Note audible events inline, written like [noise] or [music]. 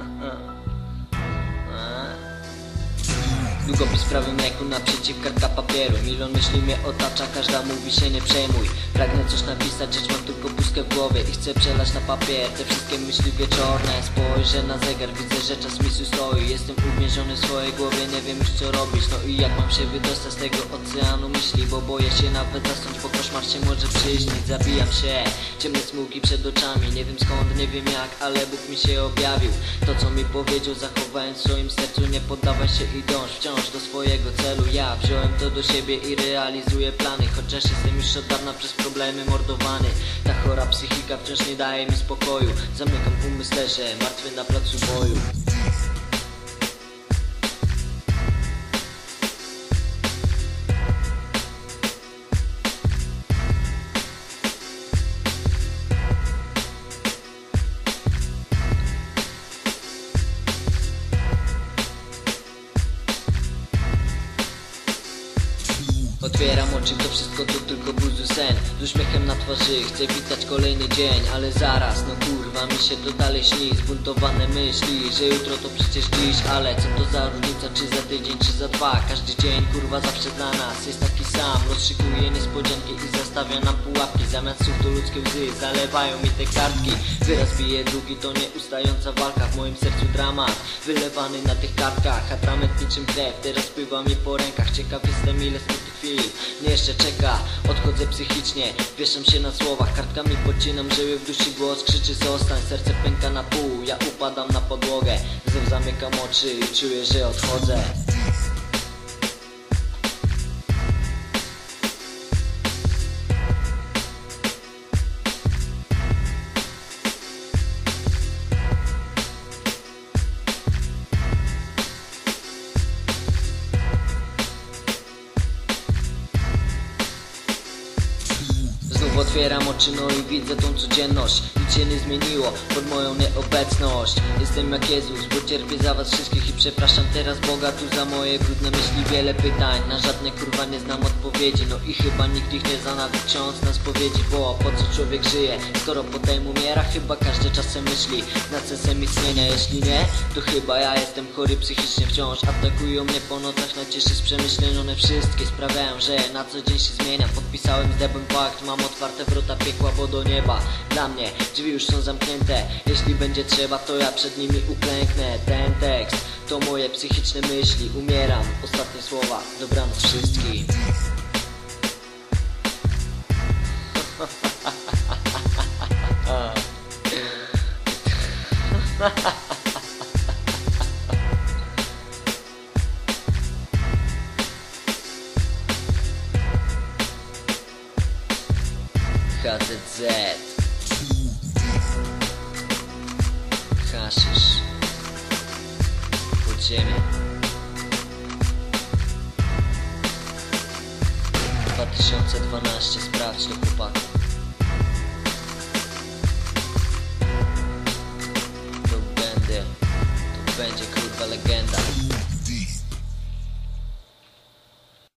嗯。Długopis w prawym ręku naprzeciw kartka papieru. Milion myśli mnie otacza, każda mówi się nie przejmuj. Pragnę coś napisać, lecz mam tylko pustkę w głowie I chcę przelać na papier. Te wszystkie myśli wieczorne Spojrzę na zegar, widzę, że czas mi stoi. Jestem uwięziony w swojej głowie, nie wiem już co robić. No i jak mam się wydostać z tego oceanu myśli? Bo boję się nawet zasnąć, bo koszmar się może przyśnić. Zabijam się, ciemne smugi przed oczami. Nie wiem skąd, nie wiem jak, ale Bóg mi się objawił. To co mi powiedział, zachowałem w swoim sercu Nie poddawaj się i dąż wciąż do swojego celu. Ja wziąłem to do siebie i realizuję plany. Chociaż jestem już od dawna przez problemy mordowany. Ta chora psychika wciąż nie daje mi spokoju. Zamykam umysł, leżę martwy na placu boju Otwieram oczy, to wszystko to tylko buzu sen. Z uśmiechem na twarzy chcę witać kolejny dzień Ale zaraz, no kurwa, mi się to dalej śni. Zbuntowane myśli, że jutro to przecież dziś. Ale co to za różnica, czy za tydzień, czy za dwa? Każdy dzień, kurwa, zawsze dla nas jest taki sam. Rozszykuje niespodzianki i zastawia nam pułapki. Zamiast słów to ludzkie łzy, zalewają mi te kartki. Wyraz bije drugi, to nieustająca walka. W moim sercu dramat, wylewany na tych kartkach. Atrament niczym krew, teraz pływa mi po rękach. Ciekaw jestem ile smutnych mnie jeszcze czeka Odchodzę psychicznie, wieszam się na słowach Kartkami podcinam żyły w duszy głos Krzyczy zostań, serce pęka na pół Ja upadam na podłogę. Znów zamykam oczy i czuję, że odchodzę otwieram oczy, no i widzę tą codzienność Nic się nie zmieniło pod moją nieobecność. Jestem jak Jezus, bo cierpię za was wszystkich I przepraszam teraz Boga tu za moje brudne myśli. Wiele pytań, na żadne kurwa nie znam odpowiedzi. No i chyba nikt ich nie zna nawet ksiądz na spowiedzi Bo po co człowiek żyje, skoro potem umiera Chyba każdy czasem myśli nad sensem istnienia Jeśli nie, to chyba ja jestem chory psychicznie wciąż. Atakują mnie po nocach na z przemyśleń One wszystkie. Sprawiają, że na co dzień się zmieniam Podpisałem z debem pakt, mam otwarte wrota piekła, bo do nieba. Dla mnie drzwi już są zamknięte. Jeśli będzie trzeba, to ja przed nimi uklęknę. Ten tekst to moje psychiczne myśli. Umieram, ostatnie słowa, dobranoc wszystkim. [laughs] HZZ Haszysz Podziemie 2012 Sprawdź to chłopaku